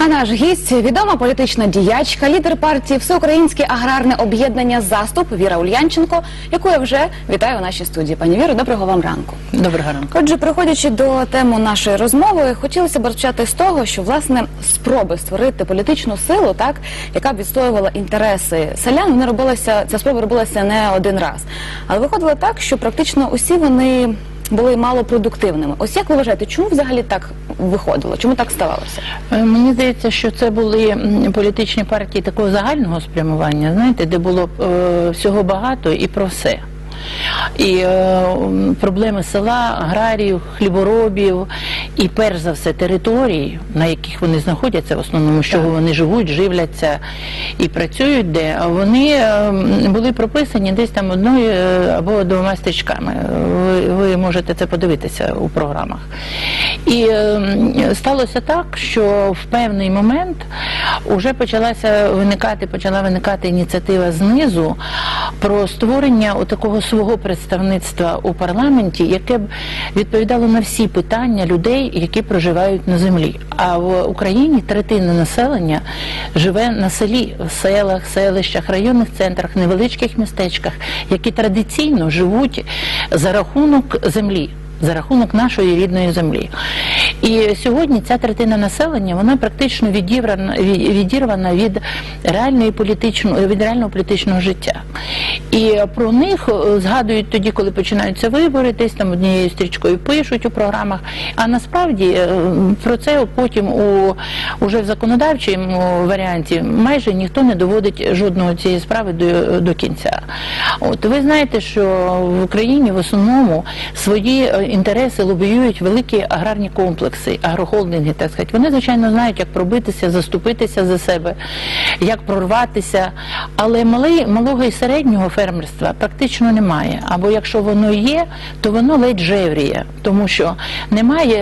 А наш гість відома політична діячка, лідер партії Всеукраїнське аграрне об'єднання Заступ Віра Ульянченко, яку я вже вітаю у нашій студії. Пані Віро, доброго вам ранку. Доброго ранку. Отже, приходячи до теми нашої розмови, хотілося б розпочати з того, що власне спроби створити політичну силу, так яка б відстоювала інтереси селян, вони робилася ця спроба робилася не один раз. Але виходило так, що практично усі вони були малопродуктивними. Ось як ви вважаєте, чому взагалі так виходило? Чому так ставалося? Е, Мені здається, що це були політичні партії такого загального спрямування, знаєте, де було е, всього багато і про все. І е, проблеми села, аграріїв, хліборобів і перш за все територій, на яких вони знаходяться, в основному з чого вони живуть, живляться і працюють, де вони е, були прописані десь там одною е, або двома стрічками. Ви, ви можете це подивитися у програмах. І е, сталося так, що в певний момент вже почалася виникати, почала виникати ініціатива знизу про створення такого свого представництва у парламенті, яке б відповідало на всі питання людей, які проживають на землі. А в Україні третина населення живе на селі, в селах, селищах, районних центрах, невеличких містечках, які традиційно живуть за рахунок землі за рахунок нашої рідної землі. І сьогодні ця третина населення вона практично відірвана, відірвана від реальної політичного від реального політичного життя. І про них е, згадують тоді, коли починаються вибори, десь там однією стрічкою пишуть у програмах. А насправді е, про це потім у уже в законодавчому варіанті майже ніхто не доводить жодного цієї справи до, до кінця. От ви знаєте, що в Україні в основному свої е, інтереси лобіюють великі аграрні комплекси, агрохолдинги, так сказати. Вони звичайно знають, як пробитися, заступитися за себе, як прорватися. Але мали, малого і середнього фермерства практично немає. Або якщо воно є, то воно ледь жевріє, тому що немає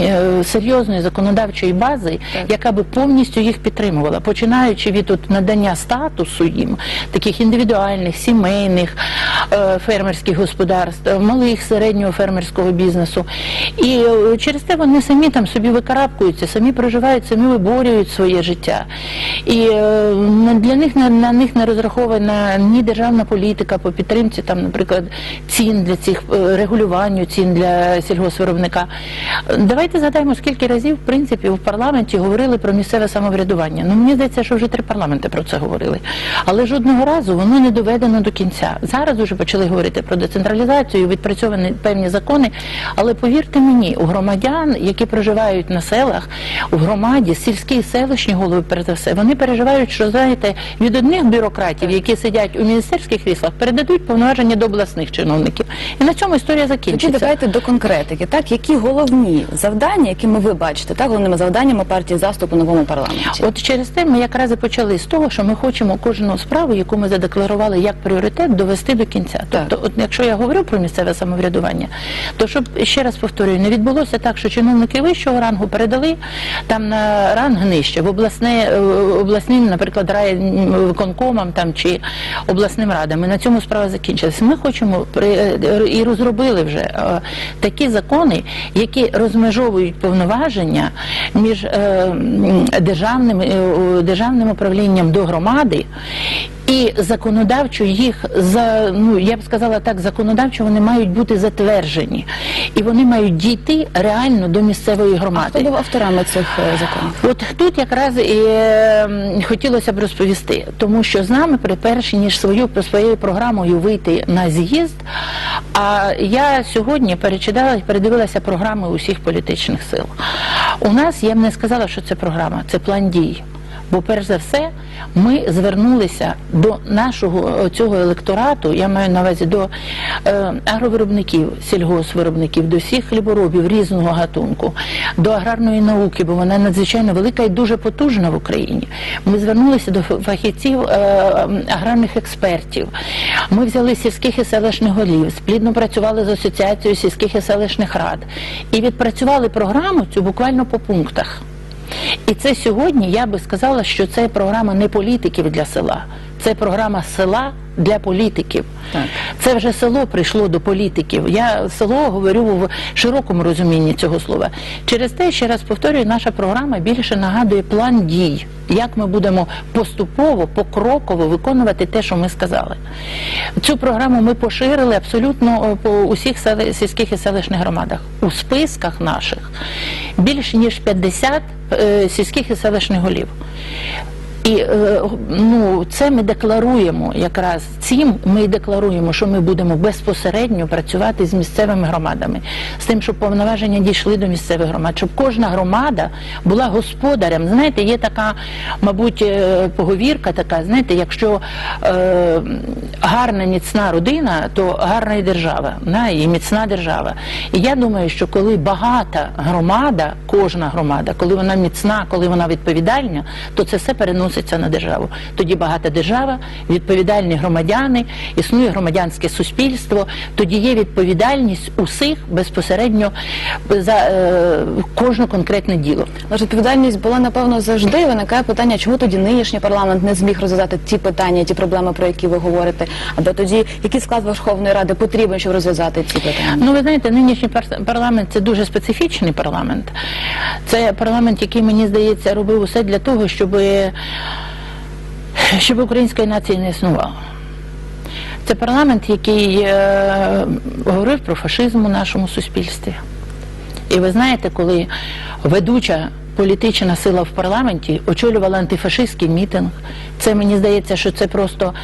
е, серйозної законодавчої бази, яка би повністю їх підтримувала, починаючи від от, надання статусу їм, таких індивідуальних, сімейних е, фермерських господарств, малих середнього фермерського бізнесу. І е, через те вони самі там собі викарабкуються, самі проживають, самі виборюють своє життя. І е, для них на, на них не розрахована ні державна політика по підтримці, там, наприклад, цін для цих е, регулюванню цін для сільгоспвиробника. Е, Давайте згадаємо, скільки разів в принципі в парламенті говорили про місцеве самоврядування. Ну мені здається, що вже три парламенти про це говорили. Але жодного разу воно не доведено до кінця. Зараз вже почали говорити про децентралізацію, відпрацьовані певні закони. Але повірте мені, у громадян, які проживають на селах, у громаді, сільські і селищні голови, перш за все, вони переживають, що знаєте, від одних бюрократів, які сидять у міністерських кріслах, передадуть повноваження до обласних чиновників. І на цьому історія Тоді закінчиться. давайте до конкретики. Так, які головні завдання, якими ви бачите, так головними завданнями партії заступ у новому парламенті? От через те ми якраз і почали з того, що ми хочемо кожну справу, яку ми задекларували як пріоритет, довести до кінця. Так. Тобто, от якщо я говорю про місцеве самоврядування, то щоб ще раз повторюю, не відбулося так, що чиновники вищого рангу передали там на ранг нижче в е, обласним, наприклад, райвиконкомам там чи обласним радам. І на цьому справа закінчилася. Ми хочемо е, і розробили вже е, такі закони, які розмежовують повноваження між державним, державним управлінням до громади. І законодавчо їх за ну я б сказала так, законодавчо вони мають бути затверджені, і вони мають дійти реально до місцевої А громади. хто був авторами цих е, законів? От тут якраз і е, хотілося б розповісти, тому що з нами при перші ніж свою своєю програмою вийти на з'їзд. А я сьогодні перечитала і передивилася програми усіх політичних сил. У нас я б не сказала, що це програма, це план дій. Бо перш за все ми звернулися до нашого е, цього електорату, я маю на увазі до е, агровиробників, сільгоспвиробників, до всіх хліборобів різного гатунку, до аграрної науки, бо вона надзвичайно велика і дуже потужна в Україні. Ми звернулися до фахівців е, аграрних експертів. Ми взяли сільських і селищних голів, сплідно працювали з асоціацією сільських і селищних рад і відпрацювали програму цю буквально по пунктах. І це сьогодні я би сказала, що це програма не політиків для села, це програма села для політиків. Так. Це вже село прийшло до політиків. Я село говорю в широкому розумінні цього слова. Через те, ще раз повторюю, наша програма більше нагадує план дій, як ми будемо поступово, покроково виконувати те, що ми сказали. Цю програму ми поширили абсолютно е, по усіх сільських і селищних громадах. У списках наших більш ніж 50 е, сільських і селищних голів. І е, ну, це ми декларуємо якраз цим. Ми декларуємо, що ми будемо безпосередньо працювати з місцевими громадами, з тим, щоб повноваження дійшли до місцевих громад, щоб кожна громада була господарем. Знаєте, є така, мабуть, е, поговірка, така, знаєте, якщо е, гарна міцна родина, то гарна і держава, да, і міцна держава. І я думаю, що коли багата громада, кожна громада, коли вона міцна, коли вона відповідальна, то це все переноситься на державу. Тоді багата держава, відповідальні громадяни, існує громадянське суспільство, тоді є відповідальність усіх безпосередньо за е, кожне конкретне діло. Але ж відповідальність була напевно завжди. Виникає питання, чому тоді нинішній парламент не зміг розв'язати ті питання, ті проблеми, про які ви говорите. Або тоді який склад Верховної Ради потрібен, щоб розв'язати ці питання? Ну, ви знаєте, нинішній пар- парламент це дуже специфічний парламент. Це парламент, який, мені здається, робив усе для того, щоб, щоб української нації не існувало. Це парламент, який е, говорив про фашизм у нашому суспільстві. І ви знаєте, коли ведуча політична сила в парламенті очолювала антифашистський мітинг, це мені здається, що це просто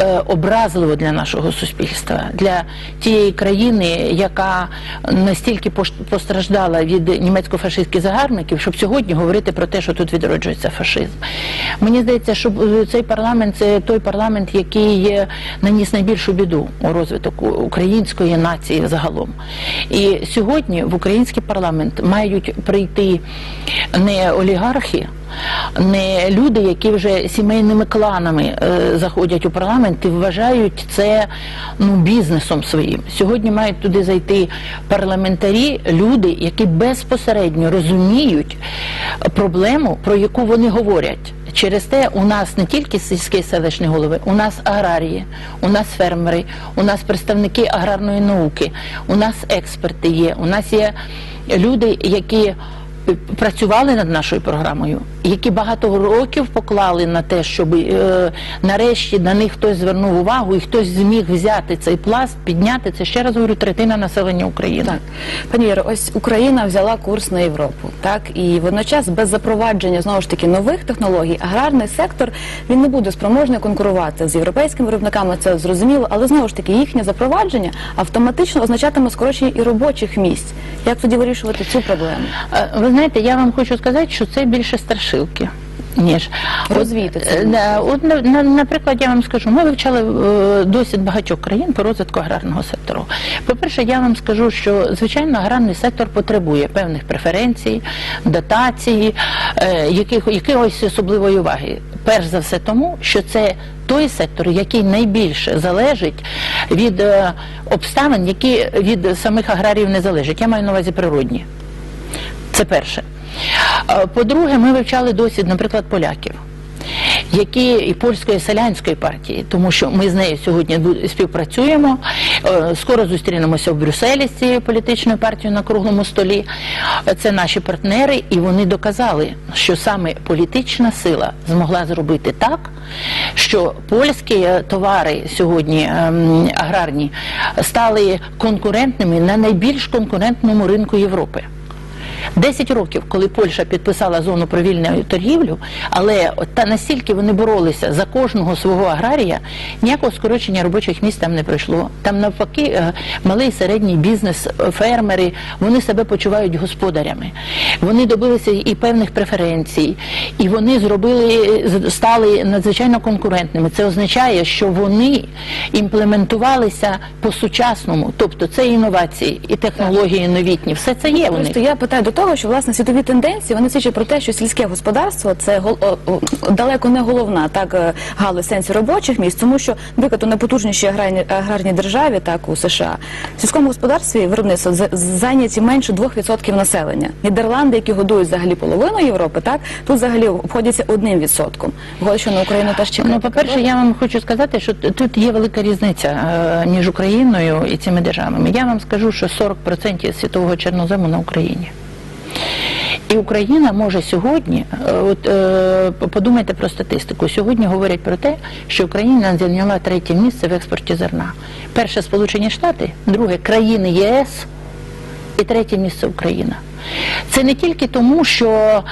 е, образливо для нашого суспільства, для тієї країни, яка настільки постраждала від німецько-фашистських загарбників, щоб сьогодні говорити про те, що тут відроджується фашизм. Мені здається, що е, цей парламент це той парламент, який наніс найбільшу біду у розвиток української нації загалом. І сьогодні в український парламент мають прийти не олігархи, не люди, які вже сімейними кланами е, заходять у парламент і вважають це ну, бізнесом своїм. Сьогодні мають туди зайти парламентарі, люди, які безпосередньо розуміють проблему, про яку вони говорять. Через те у нас не тільки сільські селищні голови, у нас аграрії, у нас фермери, у нас представники аграрної науки, у нас експерти є, у нас є люди, які працювали над нашою програмою, які багато років поклали на те, щоб е, нарешті на них хтось звернув увагу і хтось зміг взяти цей пласт, підняти це ще раз говорю, третина населення України. Так, пані Іро, ось Україна взяла курс на Європу, так і водночас без запровадження знову ж таки нових технологій, аграрний сектор він не буде спроможний конкурувати з європейськими виробниками. Це зрозуміло, але знову ж таки їхнє запровадження автоматично означатиме скорочення і робочих місць. Як тоді вирішувати цю проблему? Знаєте, я вам хочу сказати, що це більше страшилки. Ніж Розвійте це. От, е, да, от, на- на- наприклад, я вам скажу, ми вивчали е, досвід багатьох країн по розвитку аграрного сектору. По-перше, я вам скажу, що звичайно аграрний сектор потребує певних преференцій, дотацій, е, яких, якихось особливої уваги. Перш за все тому, що це той сектор, який найбільше залежить від е, обставин, які від самих аграріїв не залежать. Я маю на увазі природні. Це перше. Е, По-друге, ми вивчали досвід, наприклад, поляків. Які і польської селянської партії, тому що ми з нею сьогодні співпрацюємо. Е, Скоро зустрінемося в Брюсселі з цією політичною партією на круглому столі. Це наші партнери, і вони доказали, що саме політична сила змогла зробити так, що польські е, товари сьогодні ем, аграрні стали конкурентними на найбільш конкурентному ринку Європи. 10 років, коли Польща підписала зону про вільну торгівлю, але та настільки вони боролися за кожного свого аграрія, ніякого скорочення робочих місць там не пройшло. Там навпаки е, малий і середній бізнес, е, фермери, вони себе почувають господарями. Вони добилися і певних преференцій, і вони зробили стали надзвичайно конкурентними. Це означає, що вони імплементувалися по сучасному, тобто це інновації і технології новітні. Все це є. у них. Просто я питаю до того, що власне світові тенденції вони свідчать про те, що сільське господарство це гол- далеко не головна так е, галузь сенсі робочих місць, тому що, наприклад, у найпотужнішій аграрній, державі, так у США, в сільському господарстві виробництво зайняті менше 2% населення. Нідерланди, які годують взагалі половину Європи, так тут взагалі обходяться одним відсотком. Що на Україну теж чекає. Ну, по-перше, я вам хочу сказати, що тут є велика різниця е, між Україною і цими державами. Я вам скажу, що 40% світового чорнозему на Україні. І Україна може сьогодні, е, от е, подумайте про статистику. Сьогодні говорять про те, що Україна зайняла третє місце в експорті зерна. Перше Сполучені Штати, друге країни ЄС і третє місце Україна. Це не тільки тому, що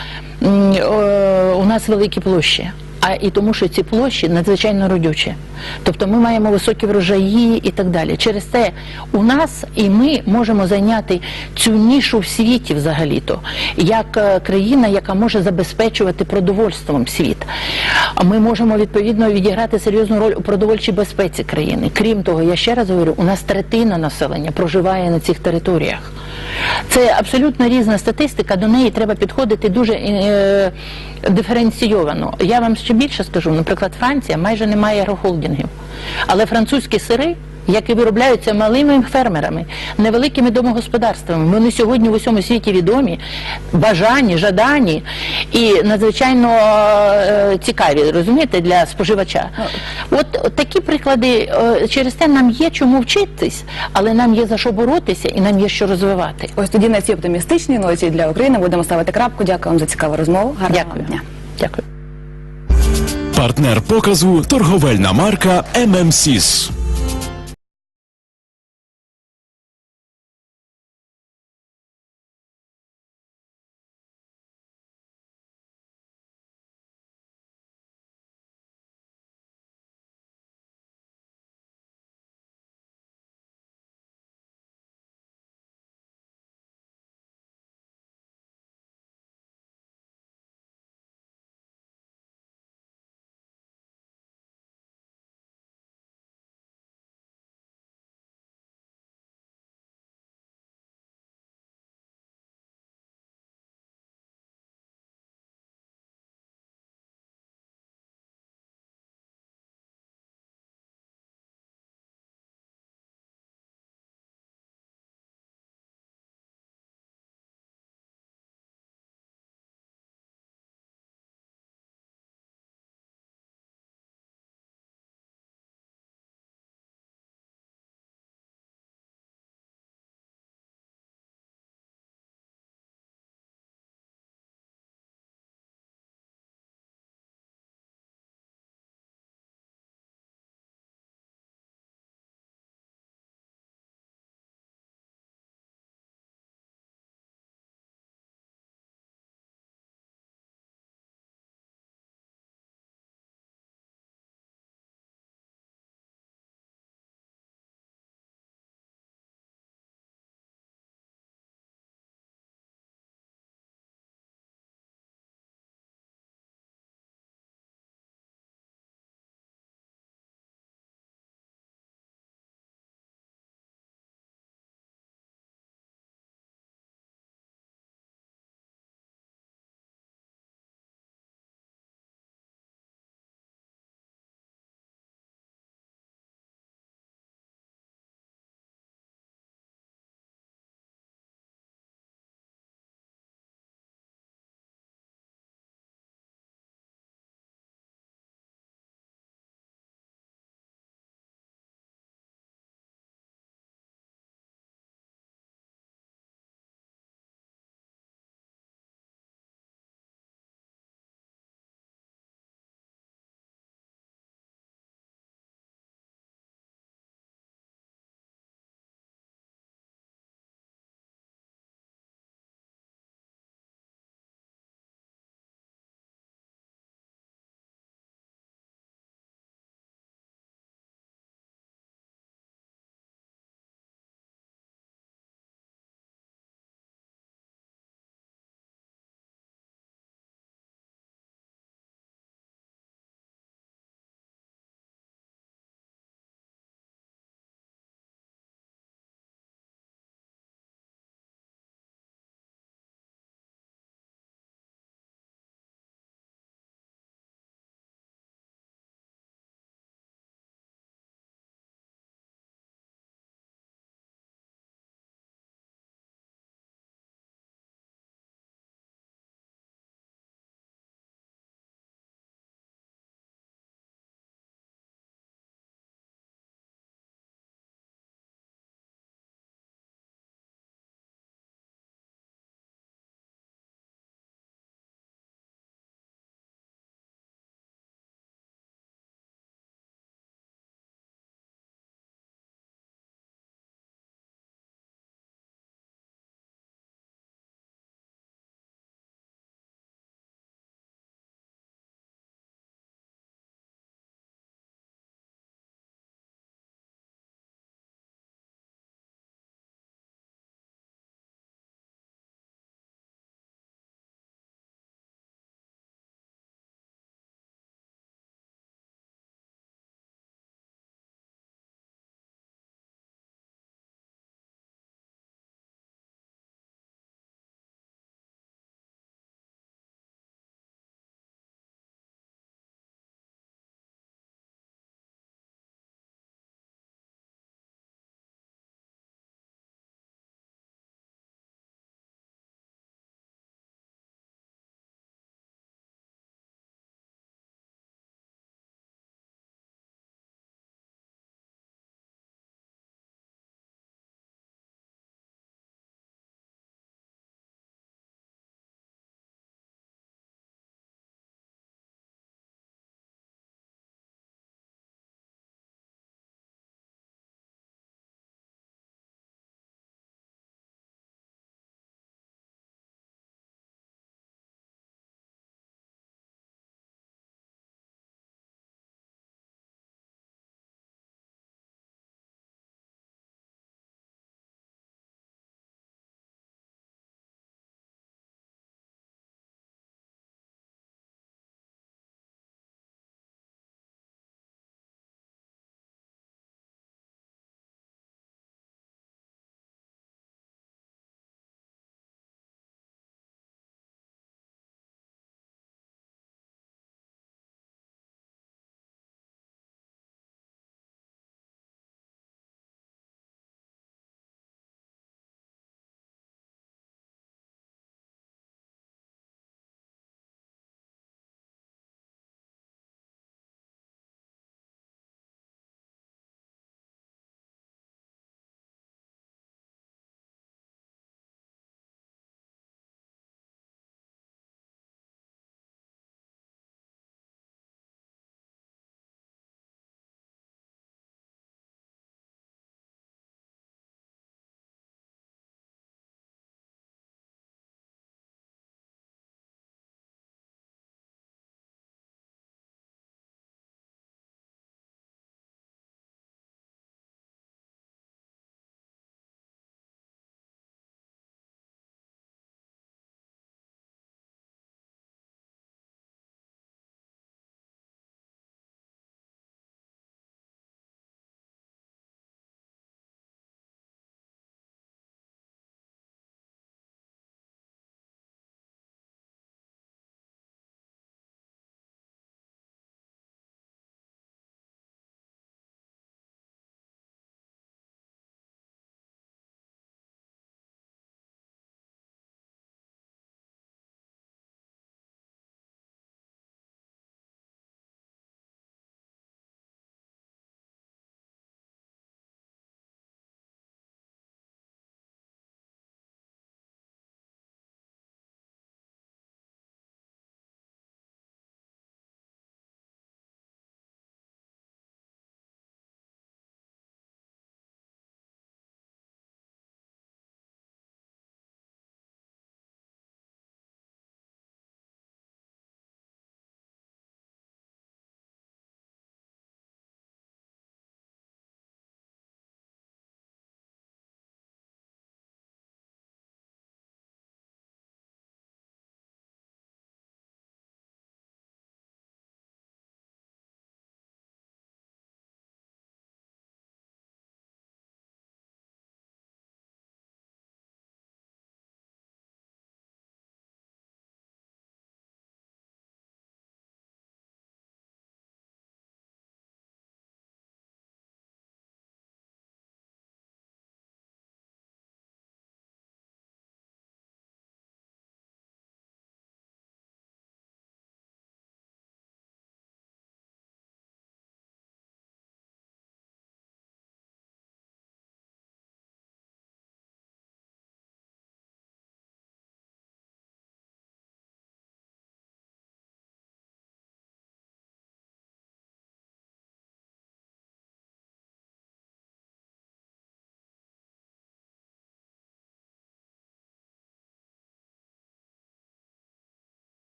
у нас великі площі, а і тому, що ці площі надзвичайно родючі. Тобто ми маємо високі врожаї і так далі. Через це у нас і ми можемо зайняти цю нішу в світі взагалі-то, як е, країна, яка може забезпечувати продовольством світ. Ми можемо відповідно відіграти серйозну роль у продовольчій безпеці країни. Крім того, я ще раз говорю, у нас третина населення проживає на цих територіях. Це абсолютно різна статистика, до неї треба підходити дуже е, диференційовано. Я вам ще більше скажу, наприклад, Франція майже не має агрохолдингів, але французькі сири. Які виробляються малими фермерами, невеликими домогосподарствами. Вони сьогодні в усьому світі відомі, бажані, жадані і надзвичайно е, цікаві, розумієте, для споживача. От, такі приклади, е, через те нам є чому вчитись, але нам є за що боротися і нам є що розвивати. Ось тоді на цій оптимістичній ноті для України будемо ставити крапку. Дякую вам за цікаву розмову. Гарного Дякую. дня. Дякую. Партнер показу торговельна марка ММСІС.